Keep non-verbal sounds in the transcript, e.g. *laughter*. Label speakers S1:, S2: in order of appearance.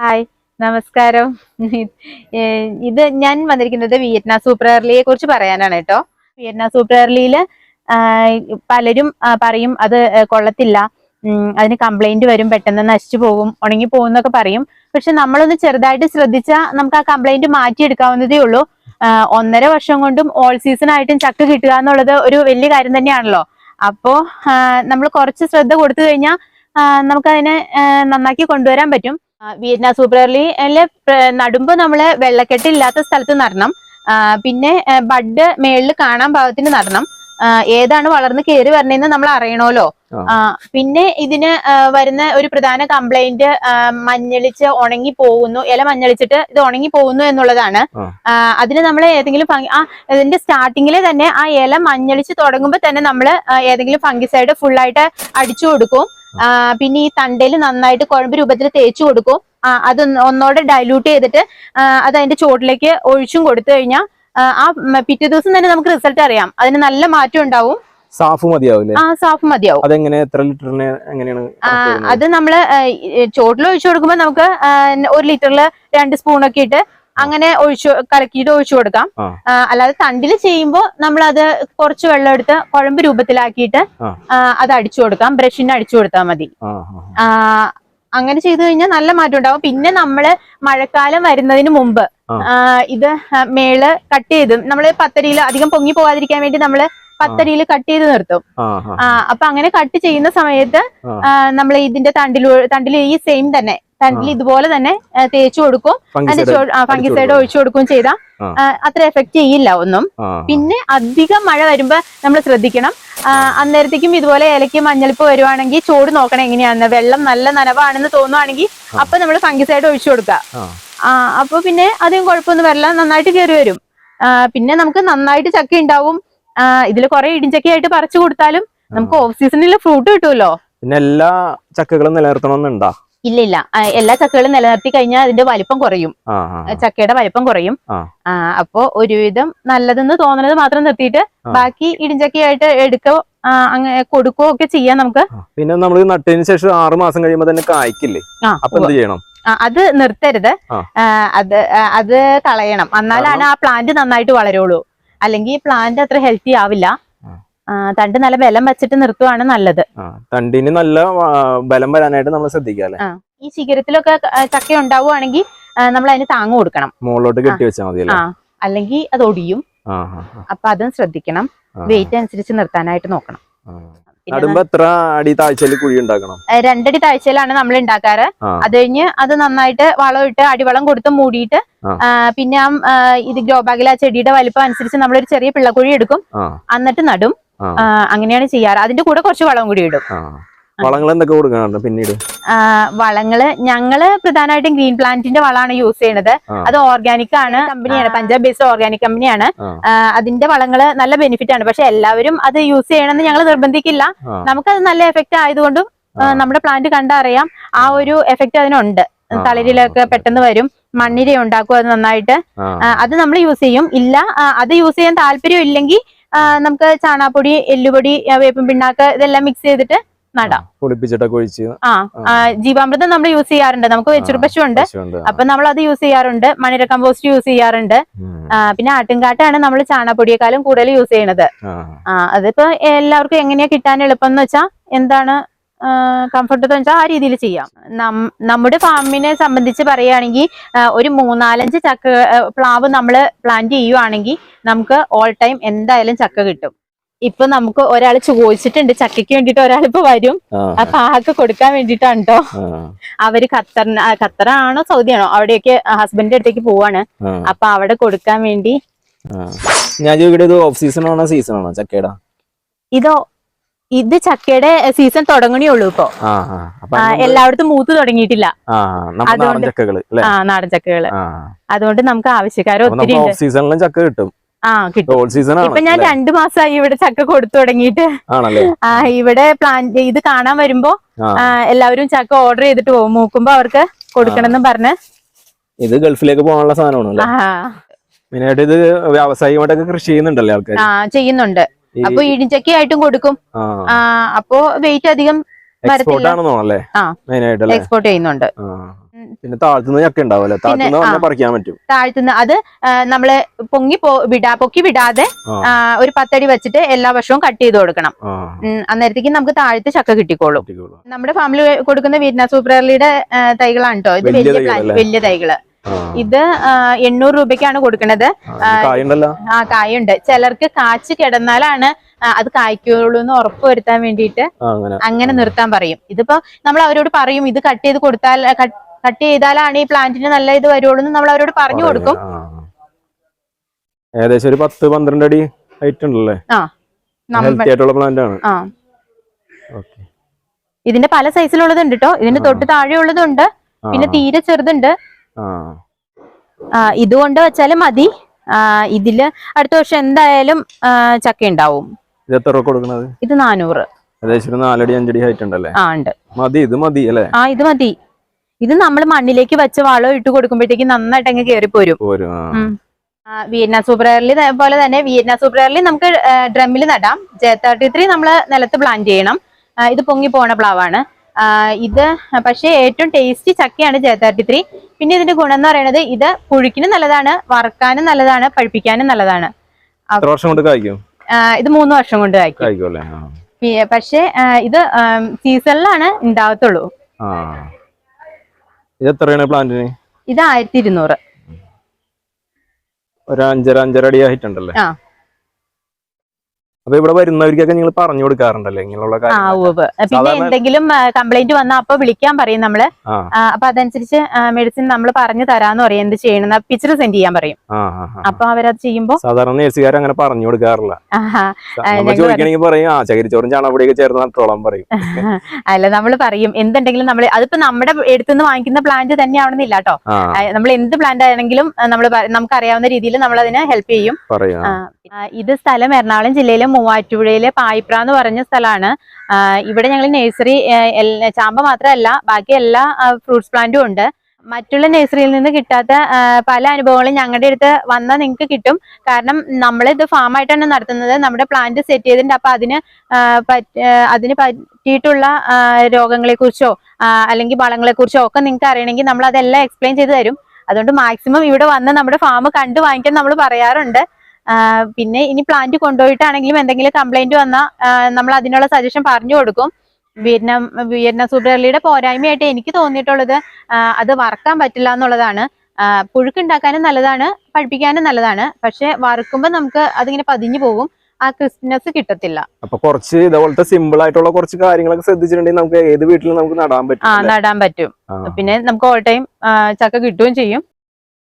S1: Hi നമസ്കാരം. ഇത് ഞാൻ വന്നിരിക്കുന്നത് വിയറ്റ്നാം സൂപ്പർ എർലിയെ കുറിച്ച് പറയാനാണ് കേട്ടോ. വിയറ്റ്നാം സൂപ്പർ എർലിയിൽ പലരും പറയും അത് കൊള്ളത്തില്ല. അതിന് കംപ്ലൈന്റ് വരും പെട്ടെന്ന് നശിച്ചു പോകും ഉണങ്ങി പോകുന്നൊക്കെ പറയും. പക്ഷെ നമ്മളൊന്ന് ചെറുതായിട്ട് ശ്രദ്ധിച്ചാൽ നമുക്ക് ആ കംപ്ലൈന്റ് മാറ്റിയെടുക്കാവുന്നതേ ഉള്ളൂ. ഒന്നര വർഷം കൊണ്ടും ഓൾ സീസൺ ആയിട്ടും ചക്ക കിട്ടുക എന്നുള്ളത് ഒരു വലിയ കാര്യം തന്നെയാണല്ലോ. അപ്പോ നമ്മൾ കുറച്ച് ശ്രദ്ധ കൊടുത്തു കഴിഞ്ഞാൽ നമുക്കതിനെ നന്നാക്കി കൊണ്ടുവരാൻ പറ്റും. വിയറ്റ്നാം സൂപ്പർ അല്ലെ നടുമ്പോ നമ്മൾ വെള്ളക്കെട്ട് ഇല്ലാത്ത സ്ഥലത്ത് നടണം. പിന്നെ ബഡ് മേളിൽ കാണാൻ ഭാഗത്തിന് നടണം. ഏതാണ് വളർന്ന് കയറി വരണേന്ന് നമ്മൾ അറിയണമല്ലോ പിന്നെ ഇതിന് വരുന്ന ഒരു പ്രധാന കംപ്ലൈന്റ് മഞ്ഞളിച്ച് ഉണങ്ങി പോകുന്നു. ഇല മഞ്ഞളിച്ചിട്ട് ഇത് ഉണങ്ങി പോകുന്നു എന്നുള്ളതാണ്. അതിന് നമ്മൾ ഏതെങ്കിലും ഫംഗി- ആ ഇതിന്റെ സ്റ്റാർട്ടിങ്ങിൽ തന്നെ ആ ഇല മഞ്ഞളിച്ച് തുടങ്ങുമ്പോൾ തന്നെ നമ്മൾ ഏതെങ്കിലും ഫംഗിസൈഡ് ഫുൾ ആയിട്ട് അടിച്ചു കൊടുക്കും. പിന്നെ ഈ തണ്ടയിൽ നന്നായിട്ട് കുഴമ്പ് രൂപത്തിൽ തേച്ചു കൊടുക്കും. അത് ഒന്നോടെ ഡൈല്യൂട്ട് ചെയ്തിട്ട് അത് അതിന്റെ ചോട്ടിലേക്ക് ഒഴിച്ചും കൊടുത്തു കഴിഞ്ഞാൽ ആ പിറ്റേ ദിവസം തന്നെ നമുക്ക് റിസൾട്ട് അറിയാം. അതിന് നല്ല മാറ്റം ഉണ്ടാവും.
S2: സാഫ് മതിയാവില്ലേ?
S1: ആ സാഫ് മതിയാവും.
S2: അതെങ്ങനെ? എത്ര ലിറ്ററിന് എങ്ങനെയാണ്?
S1: അത് നമ്മൾ ചോട്ടിൽ ഒഴിച്ചു കൊടുക്കുമ്പോൾ നമുക്ക് ഒരു ലിറ്ററിൽ രണ്ട് സ്പൂണൊക്കെ ഇട്ട് അങ്ങനെ ഒഴിച്ചു കലക്കിയിട്ട് ഒഴിച്ചു കൊടുക്കാം. അല്ലാതെ തണ്ടിൽ ചെയ്യുമ്പോൾ നമ്മൾ അത് കുറച്ച് വെള്ളം എടുത്ത് കുഴമ്പ് രൂപത്തിലാക്കിയിട്ട് അത് അടിച്ചു കൊടുക്കാം. ബ്രഷിന് അടിച്ചു കൊടുത്താൽ മതി. അങ്ങനെ ചെയ്തു കഴിഞ്ഞാൽ നല്ല മാറ്റം ഉണ്ടാവും. പിന്നെ നമ്മൾ മഴക്കാലം വരുന്നതിന് മുമ്പ് ഇത് മേൾ കട്ട് ചെയ്ത് നമ്മൾ പത്തരിയിൽ അധികം പൊങ്ങി പോകാതിരിക്കാൻ വേണ്ടി നമ്മൾ പത്തരിയിൽ കട്ട് ചെയ്ത് നിർത്തും. അപ്പൊ അങ്ങനെ കട്ട് ചെയ്യുന്ന സമയത്ത് നമ്മൾ ഇതിന്റെ തണ്ടിൽ തണ്ടിൽ ഈ സെയിം തന്നെ. തണ്ടിൽ ഇതുപോലെ തന്നെ തേച്ചു കൊടുക്കും. അതിന്റെ
S2: ഫംഗിസൈഡ്.
S1: ഒഴിച്ചു കൊടുക്കുകയും ചെയ്താൽ അത്ര എഫക്ട് ചെയ്യില്ല ഒന്നും. പിന്നെ അധികം മഴ വരുമ്പോ നമ്മൾ ശ്രദ്ധിക്കണം. അന്നേരത്തേക്കും ഇതുപോലെ ഇലയ്ക്ക് മഞ്ഞളിപ്പ് വരുവാണെങ്കിൽ ചൂട് നോക്കണം എങ്ങനെയാണെന്ന്. വെള്ളം നല്ല നനവാണെന്ന് തോന്നുവാണെങ്കിൽ. അപ്പൊ നമ്മൾ ഫംഗിസൈഡ് ഒഴിച്ചു കൊടുക്കുക. അപ്പൊ പിന്നെ അധികം കുഴപ്പമൊന്നും വരില്ല. നന്നായിട്ട് കയറി വരും. പിന്നെ നമുക്ക് നന്നായിട്ട് ചക്ക ഉണ്ടാവും. ഇതിൽ കുറെ ഇടിഞ്ചക്കയായിട്ട് പറിച്ചു കൊടുത്താലും നമുക്ക് ഓഫ് സീസണിൽ ഫ്രൂട്ട് കിട്ടുമല്ലോ.
S2: പിന്നെ എല്ലാ ചക്കകളും നിലനിർത്തണമെന്നുണ്ടാ?
S1: ഇല്ല ഇല്ല എല്ലാ ചക്കകളും നിലനിർത്തി കഴിഞ്ഞാൽ അതിന്റെ വലിപ്പം കുറയും. ചക്കയുടെ വലിപ്പം കുറയും.
S2: ആ.
S1: അപ്പോ ഒരുവിധം നല്ലതെന്ന് തോന്നുന്നത് മാത്രം നിർത്തിയിട്ട് ബാക്കി ഇടിഞ്ചക്കയായിട്ട് എടുക്കോ അങ്ങനെ കൊടുക്കുകയോ ഒക്കെ ചെയ്യാം നമുക്ക്.
S2: പിന്നെ നമ്മൾ നട്ടതിന് ശേഷം ആറു മാസം കഴിയുമ്പോൾ തന്നെ കായ്ക്കില്ലേ? അപ്പൊ എന്ത് ചെയ്യണം?
S1: അത് നിർത്തരുത്. അത് അത് കളയണം എന്നാലാണ് ആ പ്ലാന്റ് നന്നായിട്ട് വളരുള്ളൂ. അല്ലെങ്കിൽ പ്ലാന്റ് അത്ര ഹെൽത്തി ആവില്ല. തണ്ട് നല്ല ബലം വെച്ചിട്ട് നിർത്തുവാണ് നല്ലത്.
S2: തണ്ടിന് നല്ല ബലം വരാനായിട്ട് നമ്മൾ ശ്രദ്ധിക്കാം
S1: ഈ ശിഖരത്തിലൊക്കെ ചക്ക ഉണ്ടാവുകയാണെങ്കിൽ നമ്മൾ അതിന് താങ്ങ് കൊടുക്കണം.
S2: മുകളിലോട്ട് കെട്ടി വെച്ചാൽ മതി
S1: അല്ലെങ്കിൽ അത് ഒടിയും. അപ്പൊ അതും ശ്രദ്ധിക്കണം. വെയിറ്റ് അനുസരിച്ച് നിർത്താനായിട്ട് നോക്കണം.
S2: എത്ര അടി താഴ്ചയിൽ കുഴി ഉണ്ടാക്കണം?
S1: രണ്ടടി താഴ്ചയിലാണ് നമ്മൾ ഉണ്ടാക്കാറ്. അത് കഴിഞ്ഞ് അത് നന്നായിട്ട് വളം ഇട്ട് അടിവളം കൊടുത്ത് മൂടിയിട്ട് പിന്നെ ഇത് ഗ്രോ ബാഗിൽ ആ ചെടിയുടെ വലിപ്പം അനുസരിച്ച് നമ്മളൊരു ചെറിയ പിള്ളക്കുഴി എടുക്കും. എന്നിട്ട് നടും. അങ്ങനെയാണ് ചെയ്യാറ്. അതിന്റെ കൂടെ കുറച്ച് വളം കൂടി ഇടും.
S2: വളങ്ങൾ എന്തൊക്കെ കൊടുക്കാനുണ്ട് പിന്നീട്?
S1: വളങ്ങൾ ഞങ്ങൾ പ്രധാനമായിട്ടും ഗ്രീൻ പ്ലാന്റിന്റെ വളമാണ് യൂസ് ചെയ്യണത്. അത് ഓർഗാനിക് ആണ്. കമ്പനിയാണ്. പഞ്ചാബ് ബേസ്ഡ് ഓർഗാനിക് കമ്പനിയാണ്. അതിന്റെ വളങ്ങൾ നല്ല ബെനിഫിറ്റ് ആണ്. പക്ഷെ എല്ലാവരും അത് യൂസ് ചെയ്യണമെന്ന് ഞങ്ങൾ നിർബന്ധിക്കില്ല. നമുക്കത് നല്ല എഫക്റ്റ് ആയതുകൊണ്ടും. നമ്മുടെ പ്ലാന്റ് കണ്ടറിയാം. ആ ഒരു എഫക്റ്റ് അതിനുണ്ട്. തളരിലൊക്കെ പെട്ടെന്ന് വരും. മണ്ണിര ഉണ്ടാക്കും അത് നന്നായിട്ട്. അത് നമ്മൾ യൂസ് ചെയ്യും. ഇല്ല അത് യൂസ് ചെയ്യാൻ താല്പര്യം ഇല്ലെങ്കിൽ നമുക്ക് ചാണാപ്പൊടി എല്ലുപൊടി ആ, വേപ്പിൻ പിണ്ണാക്ക് ഇതെല്ലാം മിക്സ് ചെയ്തിട്ട് നടാം.
S2: കുളിപ്പിച്ചിട്ടൊക്കെ ഒഴിച്ച്.
S1: ആ ജീവാമൃതം നമ്മൾ യൂസ് ചെയ്യാറുണ്ട്. നമുക്ക് വെച്ചൊരു പശു ഉണ്ട്
S2: പശുവുണ്ട്.
S1: അപ്പൊ നമ്മൾ അത് യൂസ് ചെയ്യാറുണ്ട്. മണിര കമ്പോസ്റ്റ് യൂസ് ചെയ്യാറുണ്ട്. പിന്നെ ആട്ടിൻകാട്ടാണ് നമ്മൾ ചാണാപ്പൊടിയേക്കാളും കൂടുതൽ യൂസ് ചെയ്യണത്. അതിപ്പോ എല്ലാവർക്കും എങ്ങനെയാ കിട്ടാൻ എളുപ്പം എന്ന് വെച്ചാൽ എന്താണ് കംഫർട്ട് എന്ന് വെച്ചാൽ ആ രീതിയിൽ ചെയ്യാം. നമ്മുടെ ഫാമിനെ സംബന്ധിച്ച് പറയുകയാണെങ്കിൽ ഒരു മൂന്നാലഞ്ച് ചക്ക പ്ലാവ് നമ്മൾ പ്ലാന്റ് ചെയ്യുവാണെങ്കിൽ നമുക്ക് ഓൾ ടൈം എന്തായാലും ചക്ക കിട്ടും. ഇപ്പൊ നമുക്ക് ഒരാൾ ചോദിച്ചിട്ടുണ്ട് ചക്കയ്ക്ക് വേണ്ടിട്ട് ഒരാൾ ഇപ്പൊ വരും.
S2: ആ,
S1: അപ്പൊ ആൾക്ക് കൊടുക്കാൻ വേണ്ടിട്ടാണ് കേട്ടോ അവർ ഖത്തറിന് ആ, ഖത്തറാണോ സൗദിയാണോ അവിടെയൊക്കെ ഹസ്ബൻഡിന്റെ അടുത്തേക്ക് പോവാണ്. അപ്പൊ അവിടെ കൊടുക്കാൻ വേണ്ടി
S2: ഞാൻ ചോദിക്കട്ടെ ഇത് ഓഫ് സീസൺ ആണോ സീസൺ ആണോ ചക്കയുടെ?
S1: ഇതോ ഇത് ചക്കയുടെ സീസൺ തുടങ്ങണേ ഉള്ളൂ ഇപ്പൊ. എല്ലായിടത്തും മൂത്ത് തുടങ്ങിയിട്ടില്ല.
S2: ആ നാടൻ
S1: അതുകൊണ്ട്
S2: ചക്കകൾ
S1: ആ നാടൻ ചക്കകൾ.
S2: ആ.
S1: അതുകൊണ്ട് നമുക്ക് ആവശ്യക്കാർ ഒത്തിരി
S2: സീസണിലും ചക്ക കിട്ടും.
S1: ആ കിട്ടും. ഇപ്പൊ ഞാൻ? രണ്ടു മാസമായി ഇവിടെ ചക്ക കൊടുത്തു തുടങ്ങിയിട്ട്. ഇവിടെ പ്ലാൻ ഇത് കാണാൻ വരുമ്പോ എല്ലാവരും ചക്ക ഓർഡർ ചെയ്തിട്ട് പോകും. നോക്കുമ്പോ അവർക്ക് കൊടുക്കണമെന്നും പറഞ്ഞ്.
S2: ഇത് ഗൾഫിലേക്ക് പോകാനുള്ള സാധനമാണ് മെയിനായിട്ട് ഇത് വ്യാവസായികമായിട്ടൊക്കെ കൃഷി ചെയ്യുന്നുണ്ടല്ലേ ആൾക്കാർ
S1: ചെയ്യുന്നുണ്ട്. അപ്പൊ ഇടിച്ചക്കയായിട്ടും കൊടുക്കും. ആ. അപ്പോ വെയിറ്റ് അധികം
S2: എക്സ്പോർട്ട് ആയിട്ട്
S1: ചെയ്യുന്നുണ്ട്.
S2: പിന്നെ താഴ്ത്തുന്ന ചക്ക ഉണ്ടാവല്ലേ താഴ്ത്തുന്ന. പറിക്കാൻ പറ്റും.
S1: താഴ്ത്തുന്ന അത് നമ്മൾ പൊങ്ങി വിടാ പൊക്കി വിടാതെ ഒരു പത്തടി വെച്ചിട്ട് എല്ലാ വർഷവും കട്ട് ചെയ്ത് കൊടുക്കണം. അന്നേരത്തേക്കും നമുക്ക് താഴ്ത്ത് ചക്ക കിട്ടിക്കോളും. നമ്മുടെ ഫാമിലി കൊടുക്കുന്ന വീരിന സൂപ്പർലിയുടെ തൈകളാണ് കേട്ടോ ഇത്
S2: വലിയ
S1: വലിയ?
S2: തൈകൾ.
S1: ഇത് എണ്ണൂറ് രൂപയ്ക്കാണ് കൊടുക്കുന്നത്
S2: ആ,
S1: കായുണ്ട്. ചിലർക്ക് കാച്ച് കിടന്നാലാണ് അത് കായ്ക്കുള്ളൂ എന്ന് ഉറപ്പ് വരുത്താൻ വേണ്ടിയിട്ട്
S2: അങ്ങനെ.
S1: നിർത്താൻ പറയും. ഇതിപ്പോ നമ്മൾ അവരോട് പറയും ഇത് കട്ട് ചെയ്ത് കൊടുത്താൽ കട്ട് ചെയ്താലാണ് ഈ പ്ലാന്റിന് നല്ല ഇത് വരുള്ളൂ എന്ന് നമ്മൾ അവരോട് പറഞ്ഞു കൊടുക്കും.
S2: ഏകദേശം ഒരു പത്ത് പന്ത്രണ്ട് അടി ഹൈറ്റ് ഉണ്ടല്ലേ? പ്ലാന്റ് ആണ്.
S1: ഇതിന്റെ പല സൈസിലുള്ളതുണ്ട് കേട്ടോ ഇതിന്റെ തൊട്ട് താഴെ ഉള്ളതുണ്ട് പിന്നെ തീരെ ചെറുതുണ്ട്. ഇതുകൊണ്ട് വെച്ചാലും മതി. ഇതിൽ അടുത്ത വർഷം എന്തായാലും ചക്ക ഉണ്ടാവും
S2: ഇത് എത്ര രൂപ കൊടുക്കണത്?
S1: ഇത് നാനൂറ്.
S2: ഏകദേശം നാലടി അഞ്ചടി ഹൈറ്റ് ഉണ്ടല്ലേ?
S1: ആ ഉണ്ട്.
S2: മതി ഇത് മതി അല്ലേ?
S1: ആ ഇത് മതി. ഇത് നമ്മൾ മണ്ണിലേക്ക് വെച്ച് വളം ഇട്ട് കൊടുക്കുമ്പോഴത്തേക്ക് നന്നായിട്ട് അങ്ങ് കേറി പോരും. വിയറ്റ്നാ സൂപ്പർ എയർലി പോലെ തന്നെ വിയറ്റ്നാ സൂപ്പർ എയർലി നമുക്ക് ഡ്രമ്മിൽ നടാം. ജെ തേർട്ടി ത്രീ നമ്മൾ നിലത്ത് പ്ലാന്റ് ചെയ്യണം. ഇത് പൊങ്ങി പോണ പ്ലാവാണ്. ഇത് പക്ഷേ ഏറ്റവും ടേസ്റ്റി ചക്കയാണ് ജെ തേർട്ടി ത്രീ പിന്നെ ഇതിന്റെ ഗുണം എന്ന് പറയുന്നത് ഇത് പുഴുക്കിനും നല്ലതാണ് വറുക്കാനും നല്ലതാണ് പഴുപ്പിക്കാനും നല്ലതാണ്. ഇത് മൂന്ന് വർഷം കൊണ്ട് കായ്ക്കും.
S2: കായ്ക്കും അല്ലേ ആ.
S1: പി- പക്ഷേ ഇത് സീസണിലാണ് ഉണ്ടാവത്തുള്ളൂ
S2: ഇത്
S1: ആയിരത്തി ഇരുന്നൂറ്.
S2: ഒരു അഞ്ചര അഞ്ചര അടി
S1: ആയിട്ടുണ്ടല്ലേ.
S2: അപ്പൊ ഇവിടെ വരുന്നവർക്കൊക്കെ നിങ്ങൾ പറഞ്ഞു കൊടുക്കാറുണ്ടല്ലേ ഇങ്ങനെയുള്ള
S1: പിന്നെ എന്തെങ്കിലും കംപ്ലൈന്റ് വന്നാൽ അപ്പൊ വിളിക്കാൻ പറയും നമ്മൾ. അപ്പൊ അതനുസരിച്ച് മെഡിസിൻ നമ്മൾ പറഞ്ഞു തരാന്ന് പറയും എന്ത് ചെയ്യണം പിക്ചർ സെൻഡ് ചെയ്യാൻ പറയും. അപ്പൊ അവരത് ചെയ്യുമ്പോ
S2: സാധാരണ നേഴ്സുകാർ അങ്ങനെ പറഞ്ഞു കൊടുക്കാറില്ല. ചോദിക്കണെങ്കിൽ പറയും. ആ ചകിരിച്ചോറും ചാണകപ്പൊടിയൊക്കെ ചേർന്ന് നട്ടോളം പറയും. *laughs*
S1: അല്ല നമ്മൾ പറയും എന്തുണ്ടെങ്കിലും നമ്മൾ അതിപ്പോ നമ്മുടെ എടുത്തുനിന്ന് വാങ്ങിക്കുന്ന പ്ലാന്റ് തന്നെയാവണമെന്നില്ല കേട്ടോ. നമ്മൾ എന്ത് പ്ലാന്റ് ആണെങ്കിലും നമ്മൾ നമുക്ക് അറിയാവുന്ന രീതിയിൽ നമ്മൾ അതിനെ ഹെൽപ്പ് ചെയ്യും ഇത് സ്ഥലം എറണാകുളം ജില്ലയിലെ മൂവാറ്റുപുഴയിലെ പായിപ്ര എന്ന് പറഞ്ഞ സ്ഥലമാണ്. ഇവിടെ ഞങ്ങൾ നഴ്സറി ചാമ്പ മാത്രമല്ല ബാക്കി എല്ലാ ഫ്രൂട്ട്സ് പ്ലാന്റും ഉണ്ട്. മറ്റുള്ള നഴ്സറിയിൽ നിന്ന് കിട്ടാത്ത പല അനുഭവങ്ങളും ഞങ്ങളുടെ അടുത്ത് വന്നാൽ നിങ്ങൾക്ക് കിട്ടും. കാരണം നമ്മളിത് ഫാമായിട്ടാണ് നടത്തുന്നത്. നമ്മുടെ പ്ലാന്റ് സെറ്റ് ചെയ്തിട്ടുണ്ട്. അപ്പൊ അതിന് അതിന് പറ്റിയിട്ടുള്ള രോഗങ്ങളെ കുറിച്ചോ അല്ലെങ്കിൽ വളങ്ങളെ കുറിച്ചോ ഒക്കെ നിങ്ങൾക്ക് അറിയണമെങ്കിൽ നമ്മൾ അതെല്ലാം എക്സ്പ്ലെയിൻ ചെയ്ത് തരും. അതുകൊണ്ട് മാക്സിമം ഇവിടെ വന്ന് നമ്മുടെ ഫാം കണ്ടു വാങ്ങിക്കാൻ നമ്മൾ പറയാറുണ്ട്. പിന്നെ ഇനി പ്ലാന്റ് കൊണ്ടുപോയിട്ടാണെങ്കിലും എന്തെങ്കിലും കംപ്ലൈന്റ് വന്നാൽ നമ്മൾ അതിനുള്ള സജഷൻ പറഞ്ഞു കൊടുക്കും. വിയറ്റ്നാം വിയറ്റ്നാം സൂപ്പർലിയുടെ പോരായ്മയായിട്ട് എനിക്ക് തോന്നിയിട്ടുള്ളത് അത് വറക്കാൻ പറ്റില്ല എന്നുള്ളതാണ്. പുഴുക്കുണ്ടാക്കാനും നല്ലതാണ് പഠിപ്പിക്കാനും നല്ലതാണ്. പക്ഷെ വറുക്കുമ്പോൾ നമുക്ക് അതിങ്ങനെ പതിഞ്ഞു പോകും. ആ ക്രിസ്പിനെസ് കിട്ടത്തില്ല.
S2: അപ്പൊ കുറച്ച് ഇതേപോലത്തെ സിമ്പിൾ ആയിട്ടുള്ള കുറച്ച് കാര്യങ്ങളൊക്കെ ശ്രദ്ധിച്ചിട്ടുണ്ടെങ്കിൽ നമുക്ക് ഏത് വീട്ടിലും നമുക്ക് നടാൻ പറ്റും
S1: ആ നടാൻ പറ്റും. പിന്നെ നമുക്ക് ഓൾ ടൈം ചക്ക കിട്ടുകയും ചെയ്യും.